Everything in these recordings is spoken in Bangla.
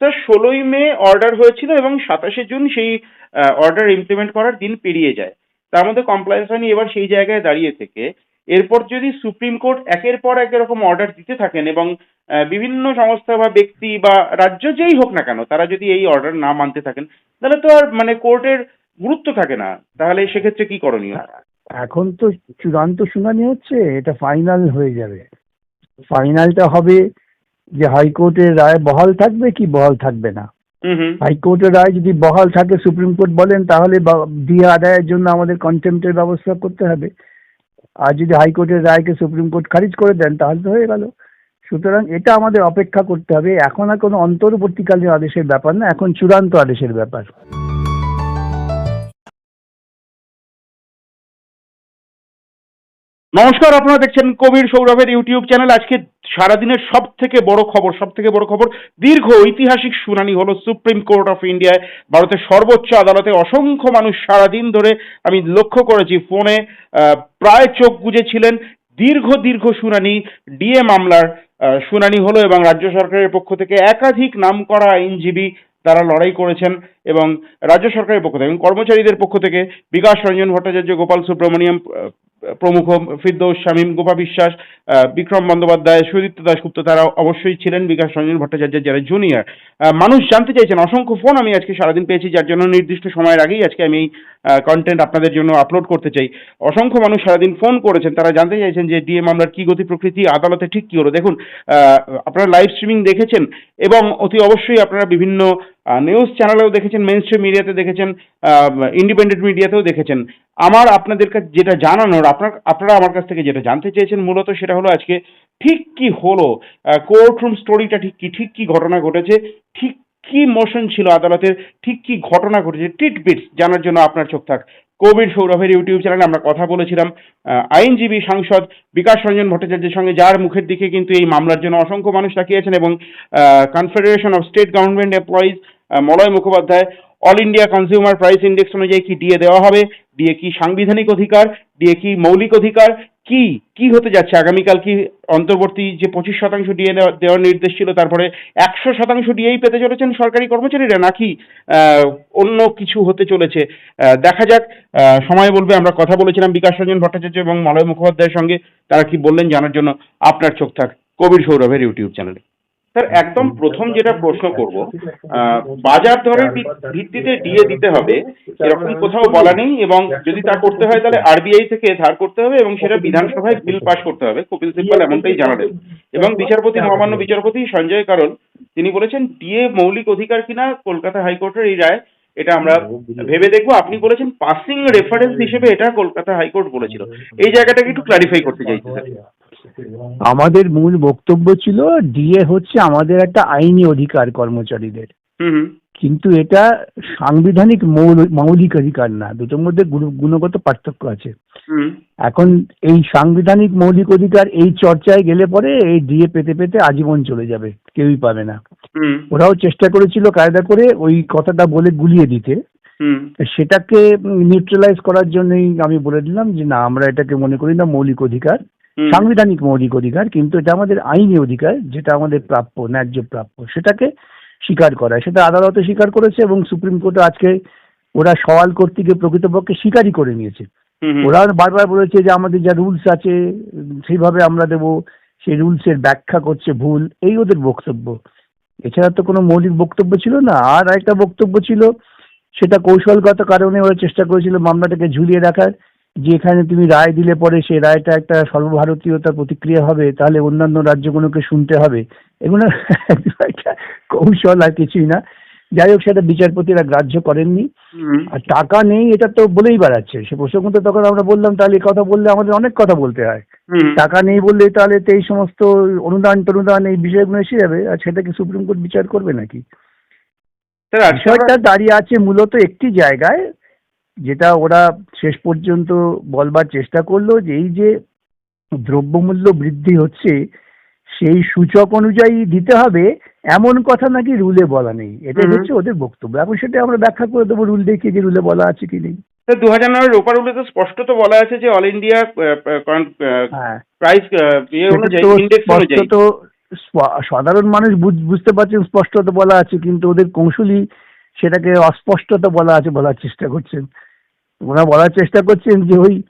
স্যার ষোলোই মে অর্ডার হয়েছিল এবং সাতাশে জুন সেই অর্ডার ইমপ্লিমেন্ট করার দিন পেরিয়ে যায়। তার মধ্যে কমপ্লায়েন্স হয়নি, এবার সেই জায়গায় দাঁড়িয়ে থেকে। এরপর যদি সুপ্রিম কোর্ট একের পর এক এরকম অর্ডার দিতে থাকেন এবং বিভিন্ন সংস্থা বা ব্যক্তি বা রাজ্য যেই হোক না কেন, তারা যদি এই অর্ডার না মানতে থাকেন, তাহলে তো আর মানে কোর্টের গুরুত্ব থাকে না। তাহলে সেক্ষেত্রে কি করণীয়? এখন তো চূড়ান্ত শুনানি হচ্ছে, এটা ফাইনাল হয়ে যাবে। ফাইনালটা হবে যে হাইকোর্টের রায় বহাল থাকবে কি বহাল থাকবে না? হাইকোর্টের রায় যদি বহাল থাকে সুপ্রিম কোর্ট বলেন তাহলে দিয়ে আদায়ের জন্য আমাদের কন্টেম্পটের ব্যবস্থা করতে হবে। আর যদি হাইকোর্টের রায়কে সুপ্রিম কোর্ট খারিজ করে দেন তাহলে তো হয়ে গেল। সুতরাং এটা আমাদের অপেক্ষা করতে হবে। এখন আর কোনো অন্তর্বর্তীকালীন আদেশের ব্যাপার না এখন চূড়ান্ত আদেশের ব্যাপার। নমস্কার, আপনারা দেখছেন কবির সৌরভের ইউটিউব চ্যানেল। আজকে সারাদিনের সব থেকে বড় খবর সব থেকে বড় খবর, দীর্ঘ ঐতিহাসিক শুনানি হলো সুপ্রিম কোর্ট অফ ইন্ডিয়ায়। ভারতের সর্বোচ্চ আদালতে অসংখ্য মানুষ সারাদিন ধরে, আমি লক্ষ্য করেছি ফোনে প্রায় চোখ বুজেছিলেন দীর্ঘ দীর্ঘ শুনানি, ডিএ মামলার শুনানি হলো এবং রাজ্য সরকারের পক্ষ থেকে একাধিক নামকরা আইনজীবী তারা লড়াই করেছেন এবং রাজ্য সরকারের পক্ষ থেকে এবং কর্মচারীদের পক্ষ থেকে বিকাশ রঞ্জন ভট্টাচার্য, গোপাল সুব্রমণিয়াম প্রমুখ ফিরদৌস, শামীম, গোপা বিশ্বাস বিক্রম বন্দ্যোপাধ্যায়, সুদীপ্ত দাশগুপ্ত তারা অবশ্যই ছিলেন বিকাশ রঞ্জন ভট্টাচার্য যারা জুনিয়র মানুষ জানতে চাইছেন, অসংখ্য ফোন আমি আজকে সারাদিন পেয়েছি, যার জন্য নির্দিষ্ট সময়ের আগেই আজকে আমি এই কন্টেন্ট আপনাদের জন্য আপলোড করতে চাই। অসংখ্য মানুষ সারাদিন ফোন করেছেন, তারা জানতে চাইছেন যে ডিএ মামলার কি গতি প্রকৃতি, আদালতে ঠিক কি হলো। দেখুন আপনারা লাইভ স্ট্রিমিং দেখেছেন, এবং অতি অবশ্যই আপনারা বিভিন্ন নিউজ চ্যানেলেও দেখেছেন মেন স্ট্রিম মিডিয়াতে দেখেছেন ইন্ডিপেন্ডেন্ট মিডিয়াতেও দেখেছেন। আমার আপনাদের কাছে যেটা জানানোর, আপনার, আপনারা আমার কাছ থেকে যেটা জানতে চেয়েছেন মূলত সেটা হলো আজকে ঠিক কি হলো কোর্ট রুম স্টোরিটা ঠিক কি ঠিক কি ঘটনা ঘটেছে, ঠিক কি মোশন ছিল আদালতের, ঠিক কি ঘটনা ঘটেছে টিট বিটস জানার জন্য আপনার চোখ থাক। কোভিড সৌরভের ইউটিউব চ্যানেলে আমরা কথা বলেছিলাম। আইনজীবী সাংসদ বিকাশ রঞ্জন ভট্টাচার্যের সঙ্গে, যার মুখের দিকে কিন্তু এই মামলার জন্য অসংখ্য মানুষ তাকিয়েছেন এবং confederation of state government employees Malay Mukhopadhyay all India consumer price index অনুযায়ী কি ডিএ দেওয়া হবে ডিএ কি সাংবিধানিক অধিকার ডিএ কি মৌলিক অধিকার কি কি হতে যাচ্ছে? আগামীকাল কি অন্তর্বর্তী যে পঁচিশ শতাংশ ডিএ দেওয়ার নির্দেশ ছিল, তারপরে একশো শতাংশ ডিএই পেতে চলেছেন সরকারি কর্মচারীরা নাকি অন্য কিছু হতে চলেছে? দেখা যাক সময় বলবে, আমরা কথা বলেছিলাম বিকাশ রঞ্জন ভট্টাচার্য এবং মলয় মুখোপাধ্যায়ের সঙ্গে, তারা কি বললেন জানার জন্য আপনার চোখ থাক। কবির সৌরভের ইউটিউব চ্যানেলে। স্যার, একদম প্রথম যেটা প্রশ্ন করব বাজার দরের ভিত্তিতে ডিএ দিতে হবে, এরকম কোথাও বলা নেই এবং যদি তা করতে হয় তাহলে আরবিআই থেকে ধার করতে হবে এবং সেটা বিধানসভায় বিল পাশ করতে হবে। কপিল সিব্বল এমনটাই জানালেন। এবং বিচারপতি, মহামান্য বিচারপতি সঞ্জয় কারণ, তিনি বলেছেন, ডিএ মৌলিক অধিকার কিনা কলকাতা হাইকোর্টের এই রায়, এটা আমরা ভেবে দেখব। আপনি বলেছেন, পাসিং রেফারেন্স হিসেবে এটা কলকাতা হাইকোর্ট বলেছিল। এই জায়গাটাকে একটু ক্লারিফাই করতে চাইছি, স্যার। আমাদের মূল বক্তব্য ছিল ডিএ হচ্ছে আমাদের একটা আইনি অধিকার কর্মচারীদের। কিন্তু এটা সাংবিধানিক মৌল- মৌলিক অধিকার না দুটোর মধ্যে গুণগত পার্থক্য আছে। এখন এই সাংবিধানিক মৌলিক অধিকার এই চর্চায় গেলে পরে এই ডিএ পেতে পেতে আজীবন চলে যাবে কেউই পাবে না। ওরাও চেষ্টা করেছিল কায়দা করে ওই কথাটা বলে গুলিয়ে দিতে। সেটাকে নিউট্রালাইজ করার জন্যই আমি বলে দিলাম যে না আমরা এটাকে মনে করি না মৌলিক অধিকার। সাংবিধানিক মৌলিক অধিকার কিন্তু এটা আমাদের আইনি অধিকার যেটা আমাদের প্রাপ্য ন্যায্য প্রাপ্য সেটাকে স্বীকার করা। সেটা আদালতে স্বীকার করেছে এবং সুপ্রিম কোর্টে আজকে ওরা সওয়াল করতে গিয়ে প্রকৃতপক্ষে স্বীকারই করে নিয়েছে। ওরা বারবার বলেছে যে আমাদের যা রুলস আছে সেইভাবে আমরা দেব সেই রুলসের ব্যাখ্যা করছে ভুল এই ওদের বক্তব্য। এছাড়া তো কোনো মৌলিক বক্তব্য ছিল না। আর একটা বক্তব্য ছিল সেটা কৌশলগত কারণে ওরা চেষ্টা করেছিল মামলাটাকে ঝুলিয়ে রাখার। যে এখানে তুমি রায় দিলে পরে সে রায়টা একটা সর্বভারতীয়তার প্রতিক্রিয়া হবে তাহলে অন্যান্য রাজ্যগুলোকে শুনতে হবে। এগুলো একটা কৌশল আর কিছুই না। যাই হোক সেটা বিচারপতিরা গ্রাহ্য করেননি। আর টাকা নেই এটা তো বলেই বেড়াচ্ছে। সে প্রসঙ্গ তো তখন আমরা বললাম তাহলে এই কথা বললে আমাদের অনেক কথা বলতে হয়। টাকা নেই বললে তাহলে তো এই সমস্ত অনুদান টনুদান এই বিষয়গুলো এসে যাবে। আর সেটাকে সুপ্রিম কোর্ট বিচার করবে নাকি? বিষয়টা দাঁড়িয়ে আছে মূলত একটি জায়গায় যেটা ওরা শেষ পর্যন্ত বলবার চেষ্টা করল যে এই যে দ্রব্যমূল্য বৃদ্ধি হচ্ছে সেই সূচক অনুযায়ী দিতে হবে এমন কথা নাকি রুলে বলা নেই। এটাই হচ্ছে ওদের বক্তব্য। এখন সেটা আমরা ব্যাখ্যা করে দেবো রুল দেখিয়ে যে রুলে বলা আছে কি নেই। দু হাজার নয়ের রোপা রুলে তো স্পষ্টত বলা আছে যে অল ইন্ডিয়া প্রাইস তো সাধারণ মানুষ বুঝ- বুঝতে পারছেন স্পষ্টত বলা আছে কিন্তু ওদের কৌশলী সেটাকে অস্পষ্টত বলা আছে বলার চেষ্টা করছেন। ওরা বলার চেষ্টা করছেন যে ওই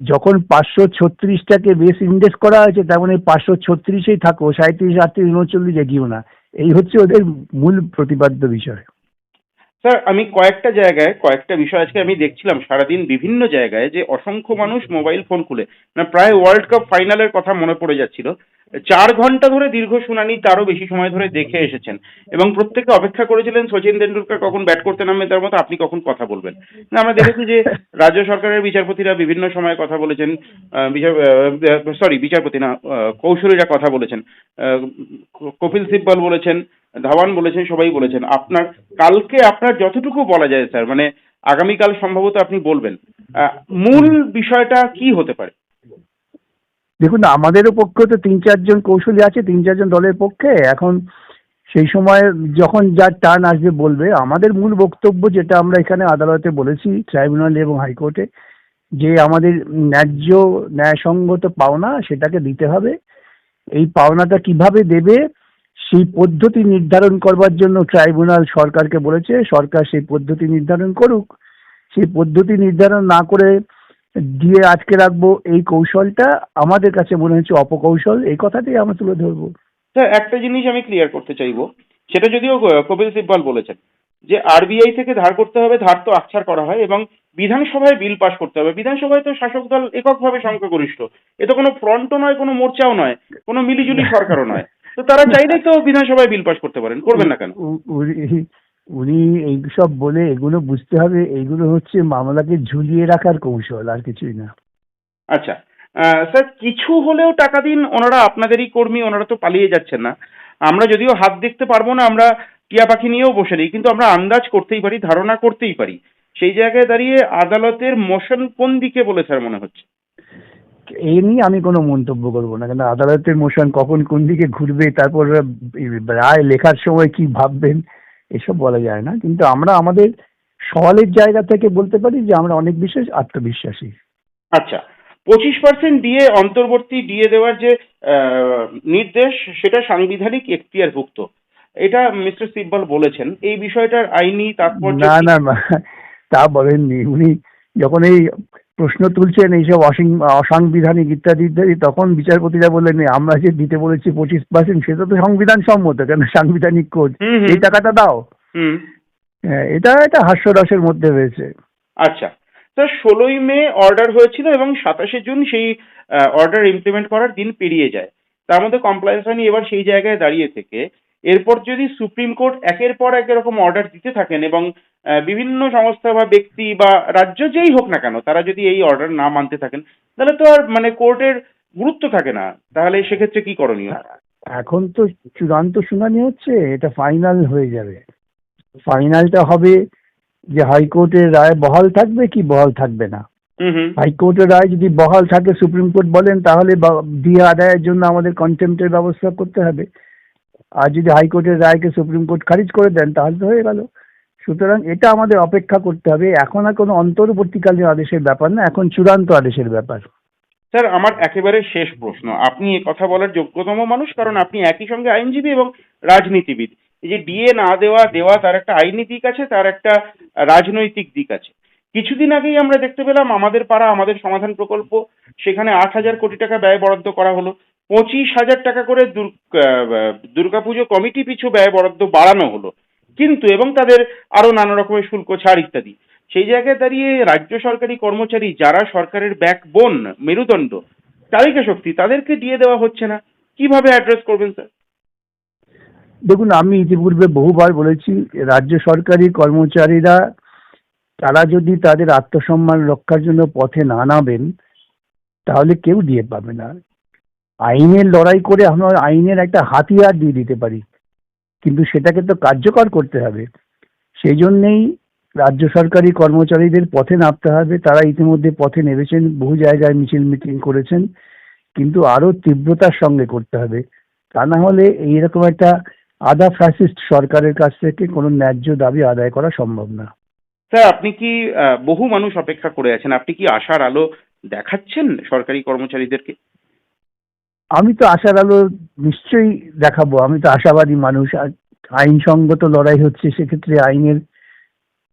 যখন পাঁচশো ছত্রিশটাকে বেশ ইন্ডেক্স করা হয়েছে তেমন এই পাঁচশো ছত্রিশেই থাকো সাঁত্রিশ আটত্রিশ, উনচল্লিশ এগিয়েও না। এই হচ্ছে ওদের মূল প্রতিপাদ্য বিষয়। স্যার, আমি কয়েকটা জায়গায়, কয়েকটা বিষয় আজকে আমি দেখছিলাম সারাদিন বিভিন্ন জায়গায় যে অসংখ্য মানুষ মোবাইল ফোন খুলে। মানে প্রায় ওয়ার্ল্ড কাপ ফাইনালের কথা মনে পড়ে যাচ্ছিল। চার ঘণ্টা ধরে দীর্ঘ শুনানি তারও বেশি সময় ধরে দেখে এসেছেন। এবং প্রত্যেকে অপেক্ষা করেছিলেন, সচিন তেন্ডুলকর কখন ব্যাট করতে নামবে তার মতো আপনি কখন কথা বলবেন। আমরা দেখেছি যে রাজ্য সরকারের বিচারপতিরা বিভিন্ন সময় কথা বলেছেন বিচার সরি বিচারপতি না কৌশলীরা কথা বলেছেন। কপিল সিব্বল বলেছেন, ধাওয়ান বলেছেন, সবাই বলেছেন। আপনার, কালকে আপনার যতটুকু বলা যায় স্যার মানে আগামীকাল সম্ভবত আপনি বলবেন। মূল বিষয়টা কি হতে পারে? দেখুন আমাদেরও পক্ষে তো তিন চারজন কৌশলী আছে, তিন চারজন দলের পক্ষে। এখন সেই সময় যখন যার টার্ন আসবে বলবে, আমাদের মূল বক্তব্য যেটা আমরা এখানে আদালতে বলেছি, ট্রাইব্যুনালে এবং হাইকোর্টে, যে আমাদের ন্যায্য ন্যায়সঙ্গত পাওনা সেটাকে দিতে হবে। এই পাওনাটা কীভাবে দেবে, সেই পদ্ধতি নির্ধারণ করবার জন্য ট্রাইব্যুনাল সরকারকে বলেছে। সরকার সেই পদ্ধতি নির্ধারণ করুক। সেই পদ্ধতি নির্ধারণ না করে দিয়ে আটকে রাখব এই কৌশলটা। আমাদের কাছে মনে হচ্ছে অপকৌশল এই কথাটাই আমরা তুলে ধরবো। স্যার একটা জিনিস আমি ক্লিয়ার করতে চাইব সেটা যদিও কপিল সিব্বল বলেছেন যে আরবিআই থেকে ধার করতে হবে ধার তো আকছার করা হয় এবং বিধানসভায় বিল পাশ করতে হবে। বিধানসভায় তো শাসক দল এককভাবে সংখ্যাগরিষ্ঠ। এ তো কোনো ফ্রন্টও নয় কোনো মোর্চাও নয় কোনো মিলিজুলি সরকারও নয়। তো তারা চাইলেই তো বিধানসভায় বিল পাশ করতে পারেন করবেন না কেন? উনি- এইসব বলে এগুলো বুঝতে হবে এইগুলো হচ্ছে মামলাকে ঝুলিয়ে রাখার কৌশল আর কিছুই না। আচ্ছা স্যার কিছু হলেও টাকা দিন ওনারা আপনাদেরই কর্মী ওনারা তো পালিয়ে যাচ্ছেন না। আমরা যদিও হাত দেখতে পারব না আমরা টিয়া পাখি নিয়েও বসে নেই কিন্তু আমরা আন্দাজ করতেই পারি ধারণা করতেই পারি। সেই জায়গায় দাঁড়িয়ে আদালতের মোশন কোন দিকে বলে স্যার মনে হচ্ছে। এই নিয়ে আমি কোনো মন্তব্য করব না কেন আদালতের মোশন কখন কোন দিকে ঘুরবে তারপর রায় লেখার সময় কি ভাববেন? এসব বলা যায় না। কিন্তু আমরা আমাদের সওয়ালের জায়গা থেকে বলতে পারি যে আমরা অনেক বিশেষ আত্মবিশ্বাসী। আচ্ছা পঁচিশ পার্সেন্ট ডিএ অন্তর্বর্তী ডিএ দেওয়ার যে আহ, নির্দেশ সেটা সাংবিধানিক এখতিয়ারভুক্ত। এটা মিস্টার সিব্বল বলেছেন। এই বিষয়টার আইনি তাৎপর্য না না না, তা বলেননি। উনি যখন এই প্রশ্ন তুলছেন এইসব অসিং- অসাংবিধানিক ইত্যাদি ইত্যাদি তখন বিচারপতিরা বললেন আমরা যে দিতে বলেছি পঁচিশ পার্সেন্ট সেটা তো সংবিধান সম্মত কেন সাংবিধানিক কোড? হুম। এই টাকাটা দাও। এটা একটা হাস্যরসের মধ্যে হয়েছে আচ্ছা। তো ষোলোই মে অর্ডার হয়েছিল এবং সাতাশে জুন সেই অর্ডার ইমপ্লিমেন্ট করার দিন পেরিয়ে যায়। তার মধ্যে কমপ্লায়েন্স হয়নি এবার সেই জায়গায় দাঁড়িয়ে থেকে এরপর যদি সুপ্রিম কোর্ট একের পর এক এরকম অর্ডার দিতে থাকেন এবং বিভিন্ন সংস্থা বা ব্যক্তি বা রাজ্য যেই হোক না কেন তারা যদি এই অর্ডার না মানতে থাকেন তাহলে তো আর মানে কোর্টের গুরুত্ব থাকে না। তাহলে সেক্ষেত্রে কি করণীয়? এখন তো চূড়ান্ত শুনানি হচ্ছে এটা ফাইনাল হয়ে যাবে। ফাইনালটা হবে যে হাইকোর্টের রায় বহাল থাকবে কি বহাল থাকবে না? হাইকোর্টের রায় যদি বহাল থাকে সুপ্রিম কোর্ট বলেন তাহলে বা- দিয়ে আদায়ের জন্য আমাদের কন্টেম্পটের ব্যবস্থা করতে হবে। আর যদি হাইকোর্টের রায়কে সুপ্রিম কোর্ট খারিজ করে দেন, তাহলে তো হয়ে গেল। সুতরাং এটা আমাদের অপেক্ষা করতে হবে। এখন আর কোনো অন্তর্বর্তীকালীন আদেশের ব্যাপার না, এখন চূড়ান্ত আদেশের ব্যাপার। স্যার, আমার একেবারে শেষ প্রশ্ন। আপনি এ কথা বলার যোগ্যতম মানুষ, কারণ আপনি একই সঙ্গে আইনজীবী এবং রাজনীতিবিদ। এই যে ডিএ না দেওয়া দেওয়া তার একটা আইনি দিক আছে, তার একটা রাজনৈতিক দিক আছে। কিছুদিন আগেই আমরা দেখতে পেলাম আমাদের পাড়া, আমাদের সমাধান প্রকল্প, সেখানে আট হাজার কোটি টাকা ব্যয় বরাদ্দ করা হলো। পঁচিশ হাজার টাকা করে দুর্গাপুজো কমিটি পিছু ব্যয় বরাদ্দ বাড়ানো হলো। কিন্তু, এবং তাদের আরও নানা রকমের শুল্ক, ছাড় ইত্যাদি। সেই জায়গায় দাঁড়িয়ে রাজ্য সরকারি কর্মচারী যারা সরকারের ব্যাকবোন মেরুদণ্ড চালিকা শক্তি, তাদেরকে দিয়ে দেওয়া হচ্ছে না। কীভাবে অ্যাড্রেস করবেন স্যার দেখুন, আমি ইতিপূর্বে বহুবার বলেছি, রাজ্য সরকারি কর্মচারীরা, তারা যদি তাদের আত্মসম্মান রক্ষার জন্য পথে না নামেন, তাহলে কেউ দিয়ে পাবে না। আইনের লড়াই করে আমরা আইনের একটা হাতিয়ার দিয়ে দিতে পারি। কিন্তু সেটাকে তো কার্যকর করতে হবে। সেই জন্যেই রাজ্য সরকারি কর্মচারীদের পথে নামতে হবে। তারা ইতিমধ্যে পথে নেমেছেন, বহু জায়গায় মিছিল মিটিং করেছেন, কিন্তু আরও তীব্রতার সঙ্গে করতে হবে। তা না হলে এইরকম একটা আধা ফ্যাসিস্ট সরকারের কাছ থেকে কোনো ন্যায্য দাবি আদায় করা সম্ভব না। স্যার, আপনি কি বহু মানুষ অপেক্ষা করে আছেন? আপনি কি আশার আলো দেখাচ্ছেন সরকারি কর্মচারীদেরকে? আমি তো আশার আলো নিশ্চয়ই দেখাবো। আমি তো আশাবাদী মানুষ। আর আইনসঙ্গত লড়াই হচ্ছে সেক্ষেত্রে আইনের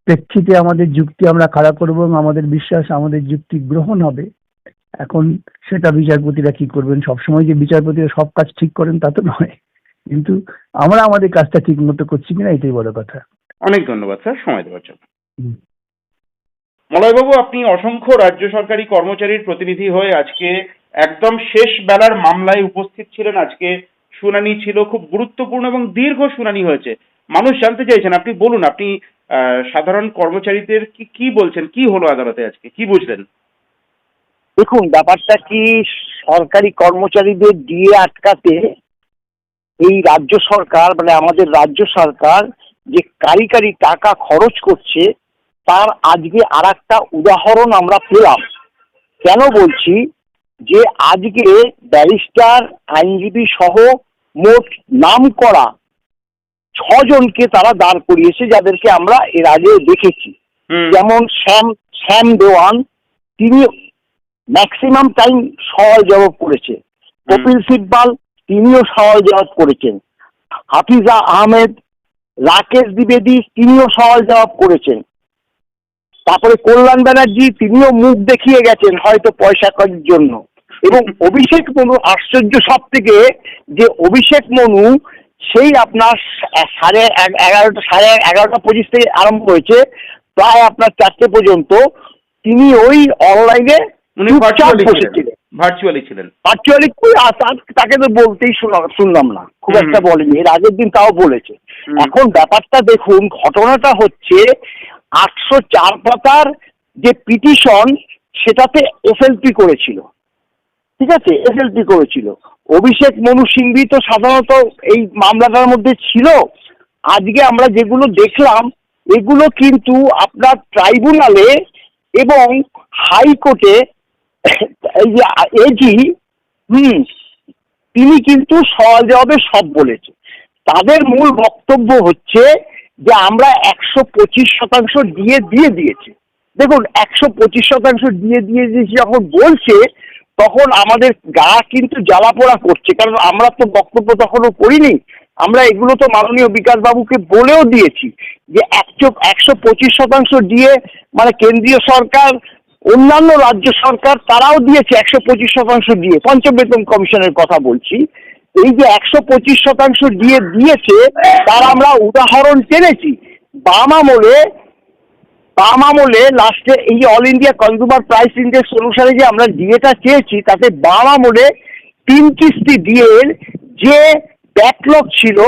প্রেক্ষিতে আমাদের যুক্তি আমরা খাড়া করব এবং আমাদের বিশ্বাস আমাদের যুক্তি গ্রহণ হবে। এখন সেটা বিচারপতিরা কি করবেন? সবসময় যে বিচারপতিরা সব কাজ ঠিক করেন তা তো নয়। কিন্তু আমরা আমাদের কাজটা ঠিক মতো করছি কিনা এটাই বড় কথা। অনেক ধন্যবাদ স্যার। সময় দেওয়ার জন্য। মলয়বাবু আপনি অসংখ্য রাজ্য সরকারি কর্মচারীর প্রতিনিধি হয়ে আজকে একদম শেষ বেলার মামলায় উপস্থিত ছিলেন আজকে। শুনানি ছিল খুব গুরুত্বপূর্ণ এবং দীর্ঘ শুনানি হয়েছে। মানুষ জানতে চাইছেন, আপনি বলুন, আপনি সাধারণ কর্মচারীদের কি কি বলছেন? কি হলো আদালতে আজকে? কি বুঝলেন? দেখুন, ব্যাপারটা কি, সরকারি কর্মচারীদের দিয়ে আটকাতে এই রাজ্য সরকার মানে আমাদের রাজ্য সরকার যে কারি কারি টাকা খরচ করছে, তার আজকে আর একটা উদাহরণ আমরা পেলাম। কেন বলছি? যে আজকে ব্যারিস্টার আইনজীবী সহ মোট নাম করা ছজনকে তারা দাঁড় করিয়েছে যাদেরকে আমরা এর আগে দেখেছি। যেমন শ্যাম শ্যাম দেওয়ান তিনি ম্যাক্সিমাম টাইম সওয়াল জবাব করেছে। কপিল সিব্বাল তিনিও সওয়াল জবাব করেছেন। হাফিজা আহমেদ রাকেশ দ্বিবেদী তিনিও সওয়াল জবাব করেছেন। তারপরে কল্যাণ ব্যানার্জি তিনিও মুখ দেখিয়ে গেছেন হয়তো পয়সা করার জন্য। এবং অভিষেক মনু আশ্চর্য সব থেকে যে অভিষেক মনু সেই আপনার সাড়ে এগারোটা সাড়ে এগারোটা পঁচিশ থেকে আরম্ভ হয়েছে প্রায় আপনার চারটে পর্যন্ত। তিনি ওই অনলাইনে ভার্চুয়ালি ছিলেন ভার্চুয়ালি তাকে তো বলতেই শোনা- শুনলাম না খুব একটা বলেনি এর আগের দিন তাও বলেছে। এখন ব্যাপারটা দেখুন ঘটনাটা হচ্ছে আটশো চার পাতার যে পিটিশন সেটাতে এসএলপি করেছিল। ঠিক আছে? এসএলপি করেছিল। অভিষেক মনু সিংভি তো সাধারণত এই মামলাটার মধ্যে ছিল। আজকে আমরা যেগুলো দেখলাম, এগুলো কিন্তু আপনার ট্রাইব্যুনালে এবং হাইকোর্টে এই যে এজি হুম, তিনি কিন্তু জবাবে সব বলেছে। তাদের মূল বক্তব্য হচ্ছে যে আমরা একশো পঁচিশ শতাংশ দিয়ে দিয়ে দিয়েছি। দেখুন, একশো পঁচিশ শতাংশ দিয়ে দিয়ে দিয়েছি যখন বলছে, তখন আমাদের গা কিন্তু জ্বালা পোড়া করছে, কারণ আমরা তো বক্তব্য তখনও করিনি আমরা এগুলো তো মাননীয় বিকাশ বাবুকে বলেও দিয়েছি যে একশো একশো পঁচিশ শতাংশ দিয়ে মানে কেন্দ্রীয় সরকার, অন্যান্য রাজ্য সরকার, তারাও দিয়েছে একশো পঁচিশ শতাংশ দিয়ে। পঞ্চম বেতন কমিশনের কথা বলছি। এই যে একশো পঁচিশ শতাংশ দিয়ে দিয়েছে, তার আমরা উদাহরণ টেনেছি বাম আমলে বাম আমলে লাস্টে এই all India consumer price index অনুসারে যে আমরা ডিএটা চেয়েছি, তাতে বাম আমলে তিন কিস্তি ডিএর যে ব্যাকলগ ছিল,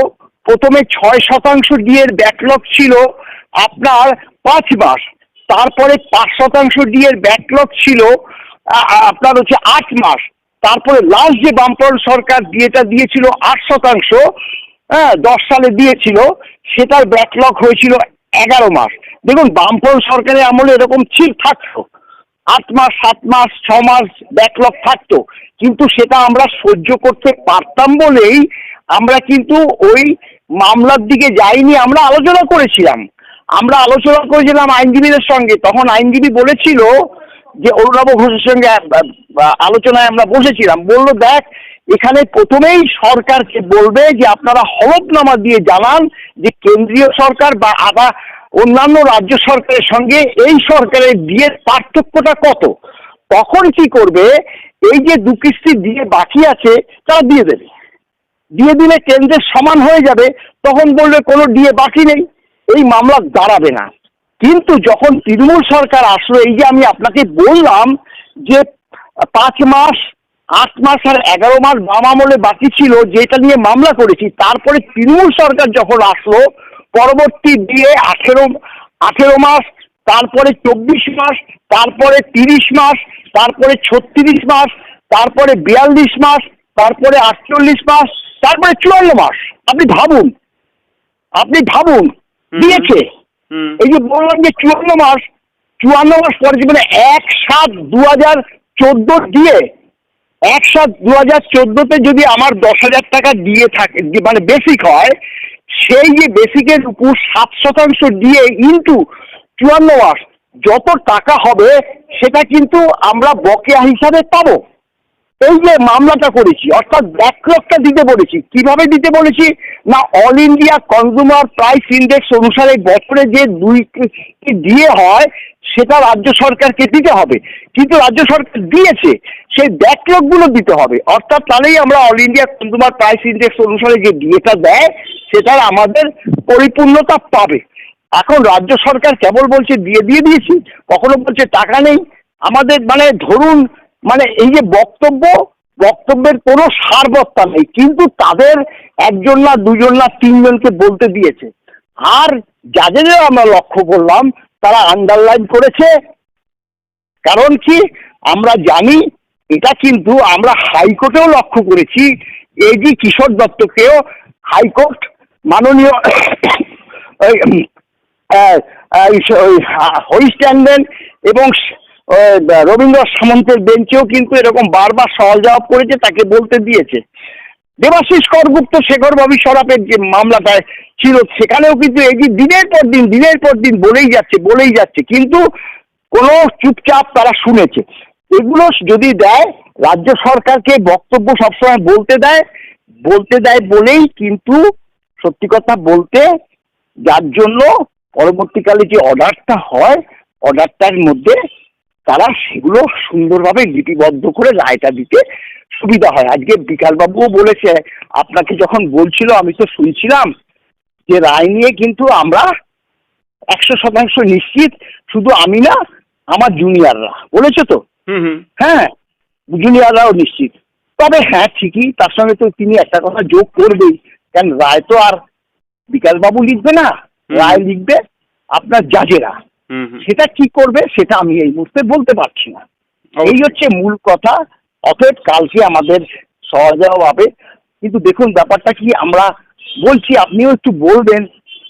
প্রথমে ছয় শতাংশ ডিএর ব্যাকলগ ছিল আপনার পাঁচ মাস। তারপরে পাঁচ শতাংশ ডিএর ব্যাকলগ ছিল আপনার হচ্ছে আট মাস। তারপরে লাস্ট যে বামপন সরকার ডিএটা দিয়েছিল আট শতাংশ হ্যাঁ দশ সালে দিয়েছিল, সেটার ব্যাকলগ হয়েছিল এগারো মাস। দেখুন বামপন সরকারের আমলে এরকম ঠিক থাকতো। আট মাস, সাত মাস, ছ মাস ব্যাকলগ থাকতো। কিন্তু সেটা আমরা সহ্য করতে পারতাম বলেই আমরা কিন্তু ওই মামলার দিকে যাইনি, আমরা আলোচনা করেছিলাম। আমরা আলোচনা করেছিলাম আইনজীবীদের সঙ্গে। তখন আইনজীবী বলেছিল যে অরুণাভ ঘোষের সঙ্গে আলোচনায় আমরা বসেছিলাম, বলল, দেখ, এখানে প্রথমেই সরকারকে বলবে যে আপনারা হলফনামা দিয়ে জানান যে কেন্দ্রীয় সরকার বা আবার অন্যান্য রাজ্য সরকারের সঙ্গে এই সরকারের বিয়ের পার্থক্যটা কত? তখন কি করবে, এই যে দু কিস্তি দিয়ে বাকি আছে, তারা দিয়ে দেবে। দিয়ে দিলে কেন্দ্রের সমান হয়ে যাবে, তখন বলবে কোনো ডিএ বাকি নেই, এই মামলা দাঁড়াবে না। কিন্তু যখন তৃণমূল সরকার আসলো এই যে আমি আপনাকে বললাম যে পাঁচ মাস আট মাস আর এগারো মাস বাম আমলে বাকি ছিল যেটা নিয়ে মামলা করেছি তারপরে তৃণমূল সরকার যখন আসলো পরবর্তী দিয়ে আঠেরো আঠেরো মাস তারপরে চব্বিশ মাস তারপরে তিরিশ মাস তারপরে ছত্রিশ মাস তারপরে বিয়াল্লিশ মাস তারপরে আটচল্লিশ মাস তারপরে চুয়ান্ন মাস। আপনি ভাবুন আপনি ভাবুন দিয়েছে। এই যে বললাম যে চুয়ান্ন মাস চুয়ান্ন মাস পরে মানে এক সাত দু হাজার চোদ্দ দিয়ে, এক সাত দু হাজার চোদ্দোতে যদি আমার দশ হাজার টাকা দিয়ে থাকে মানে বেসিক হয়, সেই যে বেসিকের উপর সাত শতাংশ দিয়ে ইন্টু চুয়ান্ন মাস, যত টাকা হবে, সেটা কিন্তু আমরা বকেয়া হিসাবে পাবো। এই যে মামলাটা করেছি, অর্থাৎ ব্যাকলগটা দিতে বলেছি, কীভাবে দিতে বলেছি? না all India consumer price index অনুসারে বছরে যে দুই দিয়ে হয়, সেটা রাজ্য সরকারকে দিতে হবে। কিন্তু রাজ্য সরকার দিয়েছে, সেই ব্যাকলগগুলো দিতে হবে। অর্থাৎ তাহলেই আমরা all India consumer price index অনুসারে যে ডিএটা দেয়, সেটার আমাদের পরিপূর্ণতা পাবে। এখন রাজ্য সরকার কেবল বলছে দিয়ে দিয়ে দিয়েছি, কখনো বলছে টাকা নেই। আমাদের মানে ধরুন মানে এই যে বক্তব্য বক্তব্যের কোনো সারবত্তা নেই কিন্তু তাদের একজন না দুজন না তিনজনকে বলতে দিয়েছে। আর যাদের আমরা লক্ষ্য করলাম তারা আন্ডারলাইন করেছে। কারণ কি? আমরা জানি এটা কিন্তু আমরা হাইকোর্টেও লক্ষ্য করেছি এই যে কিশোর দত্তকেও হাইকোর্ট মাননীয় উম, আহ, আহ, রবীন্দ্র সামন্তের বেঞ্চেও কিন্তু এরকম বারবার সওয়াল জবাব করেছে, তাকে বলতে দিয়েছে। দেবাশিস করগুপ্ত শেখর বাবু সরাপের যে মামলাটায় ছিল, সেখানেও কিন্তু এই যে দিনের পর দিন, দিনের পর দিন বলেই যাচ্ছে বলেই যাচ্ছে, কিন্তু কোনো চুপচাপ তারা শুনেছে। এগুলো যদি দেয়, রাজ্য সরকারকে বক্তব্য সবসময় বলতে দেয় বলতে দেয় বলেই কিন্তু সত্যি কথা বলতে যার জন্য পরবর্তীকালে যে অর্ডারটা হয় অর্ডারটার মধ্যে তারা সেগুলো সুন্দরভাবে লিপিবদ্ধ করে রায়টা দিতে সুবিধা হয়। আজকে বিকালবাবুও বলেছে আপনাকে যখন বলছিল আমি তো শুনছিলাম যে রায় নিয়ে কিন্তু আমরা একশো শতাংশ নিশ্চিত শুধু আমি না আমার জুনিয়ররা বলেছে তো? হুম হুম। হ্যাঁ জুনিয়ররাও নিশ্চিত। তবে হ্যাঁ ঠিকই তার সঙ্গে তো তিনি একটা কথা যোগ করবেই। কারণ রায় তো আর বিকাশবাবু লিখবে না? রায় লিখবে আপনার জাজেরা। সেটা কি করবে সেটা আমি এই মুহূর্তে বলতে পারছি না। এই হচ্ছে মূল কথা। অতএব কালকে আমাদের সহজাভাবে কিন্তু দেখুন ব্যাপারটা কি আমরা বলছি আপনিও একটু বলবেন।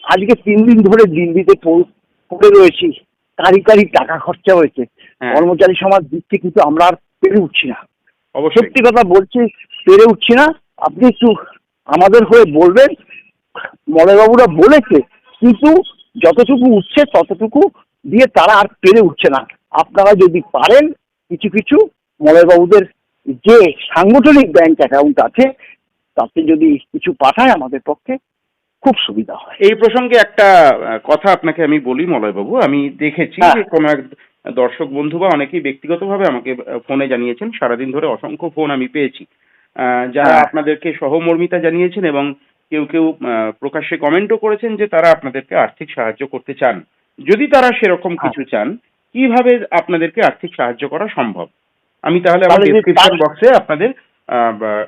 আজকে তিন দিন ধরে দিল্লিতে পড়ে- রয়েছি। কারি কারি টাকা খরচা হয়েছে। হ্যাঁ। কর্মচারী সমাজ দিচ্ছে কিন্তু আমরা আর পেরে উঠছি না। সত্যি কথা বলছি পেরে উঠছি না। আপনি একটু আমাদের হয়ে বলবেন। মলয়বাবুরা বলেছে কিন্তু যতটুকু উঠছে ততটুকু দিয়ে তারা আর পেরে উঠছে না। আপনারা যদি পারেন কিছু কিছু মলয়বাবুদের যে সাংগঠনিক ব্যাংক অ্যাকাউন্ট আছে তাতে যদি কিছু পাঠায় আমাদের পক্ষে খুব সুবিধা হয়। এই প্রসঙ্গে একটা কথা আপনাকে আমি বলি মলয়বাবু। আমি দেখেছি হ্যাঁ। কোনো এক দর্শক বন্ধু বা অনেকেই ব্যক্তিগতভাবে আমাকে ফোনে জানিয়েছেন। সারাদিন ধরে অসংখ্য ফোন আমি পেয়েছি। আহ, যারা হ্যাঁ। আপনাদেরকে সহমর্মিতা জানিয়েছেন এবং কেউ কেউ প্রকাশ্যে কমেন্টও করেছেন যে তারা আপনাদেরকে আর্থিক সাহায্য করতে চান। যদি তারা সেরকম হ্যাঁ। কিছু চান কীভাবে আপনাদেরকে আর্থিক সাহায্য করা সম্ভব আমি তাহলে আমার ডেসক্রিপশন বক্সে আপনাদের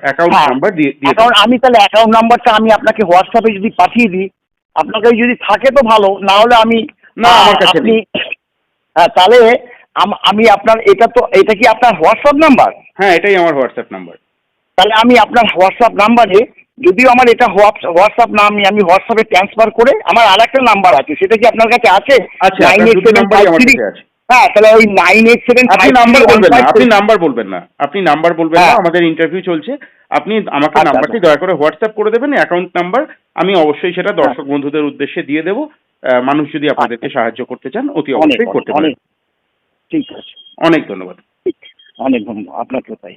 অ্যাকাউন্ট। নাম্বার দিয়ে। অ্যাকাউন্ট আমি তাহলে অ্যাকাউন্ট নাম্বারটা আমি আপনাকে হোয়াটসঅ্যাপে যদি পাঠিয়ে দিই আপনার কাছে যদি থাকে তো ভালো না হলে আমি না, আমার কাছে নেই। হ্যাঁ তাহলে আমি আপনার এটা তো এটা কি আপনার হোয়াটসঅ্যাপ নাম্বার হ্যাঁ এটাই আমার হোয়াটসঅ্যাপ নাম্বার তাহলে আমি আপনার হোয়াটসঅ্যাপ নাম্বারে যদিও আমার এটা হোয়াটসঅ্যাপ না আমি আমি হোয়াটসঅ্যাপে ট্রান্সফার করে আমার আর একটা নাম্বার আছে সেটা কি আপনার কাছে আছে? Nine eight seven. হ্যাঁ তাহলে ওই নাইন এইট সেভেন আপনি নাম্বার বলবেন না আপনি নাম্বার বলবেন না আপনি নাম্বার বলবেন না হ্যাঁ। আমাদের ইন্টারভিউ চলছে আপনি আমাকে আচ্ছা, নাম্বারটি আচ্ছা। দয়া করে হোয়াটসঅ্যাপ করে দেবেন অ্যাকাউন্ট নাম্বার আমি অবশ্যই সেটা দর্শক বন্ধুদের উদ্দেশ্যে দিয়ে দেবো মানুষ যদি আপনাদেরকে সাহায্য করতে চান অতি অবশ্যই করতে পারেন। ঠিক আছে। অনেক ধন্যবাদ। অনেক ধন্যবাদ আপনাকেও তাই।